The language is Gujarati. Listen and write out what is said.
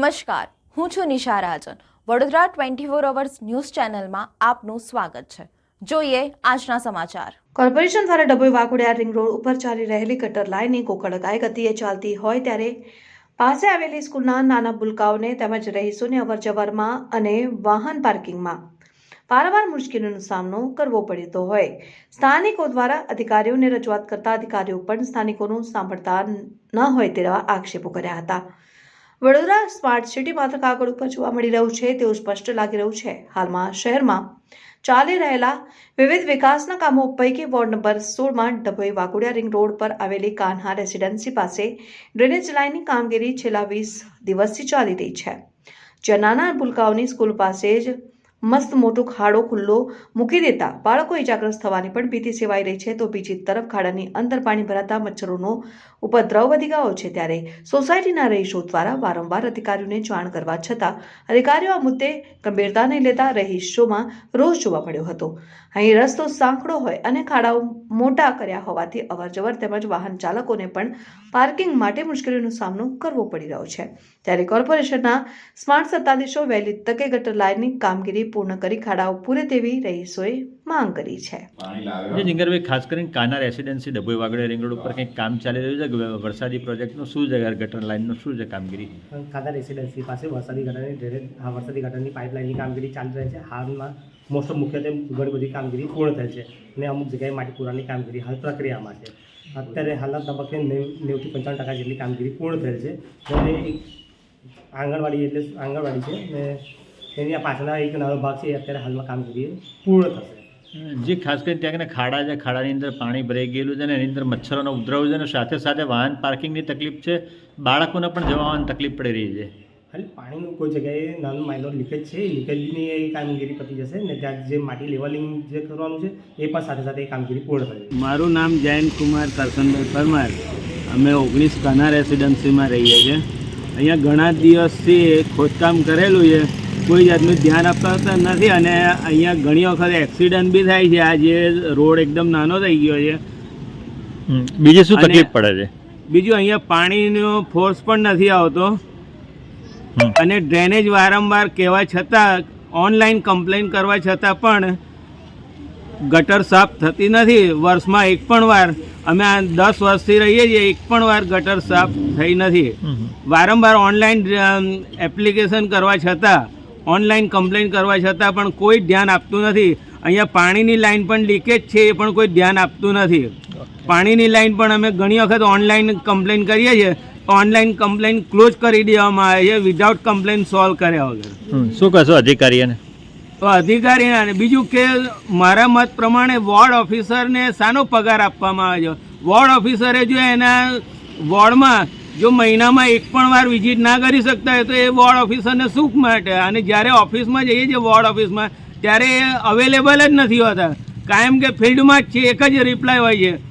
નમસ્કાર, હું છું Nisha Rajan. Vadodara twenty four hours news ચેનલમાં આપનું સ્વાગત છે. જોઈએ આજના સમાચાર. કોર્પોરેશન દ્વારા ડભોઈ વાઘોડિયા રિંગ રોડ ઉપર ચાલી રહેલી ગટર લાઇનની ગોકળગાય ગતિએ ચાલતી હોય ત્યારે પાસે આવેલી સ્કૂલના નાના ભૂલકાઓને તેમજ રહીશોને અવરજવરમાં અને વાહન પાર્કિંગમાં વારંવાર મુશ્કેલીનો સામનો કરવો પડતો હોય. સ્થાનિકો દ્વારા અધિકારીઓને રજૂઆત કરતા અધિકારીઓ પણ સ્થાનિકોનું સાંભળતા ન હોય તેવા આક્ષેપો કર્યા હતા. વડોદરા સ્માર્ટ સિટી માત્ર કાગળ ઉપર જોવા મળી રહ્યું છે, તેવું સ્પષ્ટ લાગી રહ્યું છે. હાલમાં શહેરમાં ચાલી રહેલા વિવિધ વિકાસના કામો પૈકી વોર્ડ નંબર સોળમાં ડભોઈ વાઘોડિયા રિંગ રોડ પર આવેલી કાન્હા રેસિડેન્સી પાસે ડ્રેનેજ લાઇનની કામગીરી છેલ્લા વીસ દિવસથી ચાલી રહી છે. જ્યાં નાના ભૂલકાઓની સ્કૂલ પાસે જ મસ્ત મોટો ખાડો ખુલ્લો મૂકી દેતા બાળકો ઇજાગ્રસ્ત થવાની પણ ભીતિ સેવાઈ રહી છે. તો બીજી તરફ ખાડાની અંદર પાણી ભરાતા મચ્છરોનો ઉપદ્રવ વધી ગયો છે ત્યારે સોસાયટીના રહીશો દ્વારા વારંવાર અધિકારીઓને જાણ કરવા છતાં અધિકારીઓ આ મુદ્દે ગંભીરતા નહીં લેતા રહીશોમાં રોષ જોવા મળ્યો હતો. અહીં રસ્તો સાંકડો હોય અને ખાડાઓ મોટા કર્યા હોવાથી અવરજવર તેમજ વાહન ચાલકોને પણ પાર્કિંગ માટે મુશ્કેલીનો સામનો કરવો પડી રહ્યો છે. ત્યારે કોર્પોરેશનના સ્માર્ટ સત્તાધીશો વહેલી તકે ગટર લાઇનની કામગીરી પૂર્ણ કરી ખાડાઓ પૂરે તેવી રહીશોએ માંગ કરી છે. જીંગરભાઈ ખાસ કરીને કાના રેસિડેન્સી ડભોઈ વાગડે રિંગ રોડ ઉપર કંઈક કામ ચાલી રહ્યું છે કે વરસાદી પ્રોજેક્ટનું શું છે? ગટર લાઇનનું શું છે કામગીરી? ખાતા રેસિડેન્સી પાસે વરસાદી ગટરની ડ્રેનેજ હા વરસાદી ગટરની પાઇપલાઇનની કામગીરી ચાલી રહી છે. હાલમાં મોસ્ટ ઓફ મુખ્યત્વે ઘણી બધી કામગીરી પૂર્ણ થઈ છે અને અમુક જગ્યાએ માટી પૂરાની કામગીરી હાલ પ્રક્રિયામાં છે. અત્યારે હાલના તબક્કે નેવ નેવથી પંચાવન ટકા જેટલી કામગીરી પૂર્ણ થયેલ છે. અને એક આંગણવાડી એટલે આંગણવાડી છે ને એની આ પાછળના એક નાનો ભાગ છે એ અત્યારે હાલમાં કામગીરી પૂર્ણ થશે. જે ખાસ કરીને ત્યાં ખાડા છે ખાડાની અંદર પાણી ભરાઈ ગયેલું છે ને એની અંદર મચ્છરોનો ઉપદ્રવ છે અને સાથે સાથે વાહન પાર્કિંગની તકલીફ છે. બાળકોને પણ જવા આવવાની તકલીફ પડી રહી છે. ખાલી પાણીનું કોઈ જગ્યાએ નાનું માઇનોર લીકેજ છે? એ લીકેજની એ કામગીરી પતી જશે ને ત્યાં જે માટી લેવલિંગ જે કરવાનું છે એ પણ સાથે સાથે એ કામગીરી પૂર્ણ થશે મારું નામ જયંત કુમાર કરસનભાઈ પરમાર. અમે ઓગણીસ કાના રેસિડન્સીમાં રહીએ છીએ. અહીંયા ઘણા દિવસથી ખોદકામ કરેલું છે. કોઈ જાતનું ધ્યાન આપતા નથી અને અહીંયા ઘણી વખત એક્સિડન્ટ બી થાય છે. આ જે રોડ એકદમ નાનો થઈ ગયો છે. બીજું શું તકલીફ પડે છે? બીજું અહીંયા પાણીનો ફોર્સ પણ નથી આવતો. અને ડ્રેનેજ વારંવાર કહેવા છતાં ઓનલાઈન કમ્પ્લેન કરવા છતાં પણ ગટર સાફ થતી નથી. વર્ષમાં એક પણ વાર અમે આ દસ વર્ષથી રહીએ છીએ એક પણ વાર ગટર સાફ થઈ નથી. વારંવાર ઓનલાઈન એપ્લિકેશન કરવા છતાં ઓનલાઈન કમ્પ્લેન કરવા છતાં પણ કોઈ ધ્યાન આપતું નથી. અહીંયા પાણીની લાઈન પણ લીકેજ છે એ પણ કોઈ ધ્યાન આપતું નથી. પાણીની લાઈન પણ અમે ઘણી વખત ઓનલાઈન કમ્પ્લેન કરીએ છીએ. ઓનલાઈન કમ્પ્લેન ક્લોઝ કરી દેવામાં આવે છે વિધાઉટ કમ્પ્લેન સોલ્વ કર્યા વગર. શું કહેશો અધિકારીને તો અધિકારી અને બીજું કે મારા મત પ્રમાણે વોર્ડ ઓફિસરને સાનો પગાર આપવામાં આવે છે. વોર્ડ ઓફિસરે જો એના વોર્ડમાં જો મહિનામાં એક પણ વાર વિઝિટ ના કરી શકતા હોય તો એ વોર્ડ ઓફિસરને સુખ માટે. અને જ્યારે ઓફિસમાં જઈએ છીએ વોર્ડ ઓફિસમાં ત્યારે એ અવેલેબલ જ નથી હોતા. કાયમ કે ફિલ્ડમાં જ છે, એક જ રિપ્લાય હોય છે.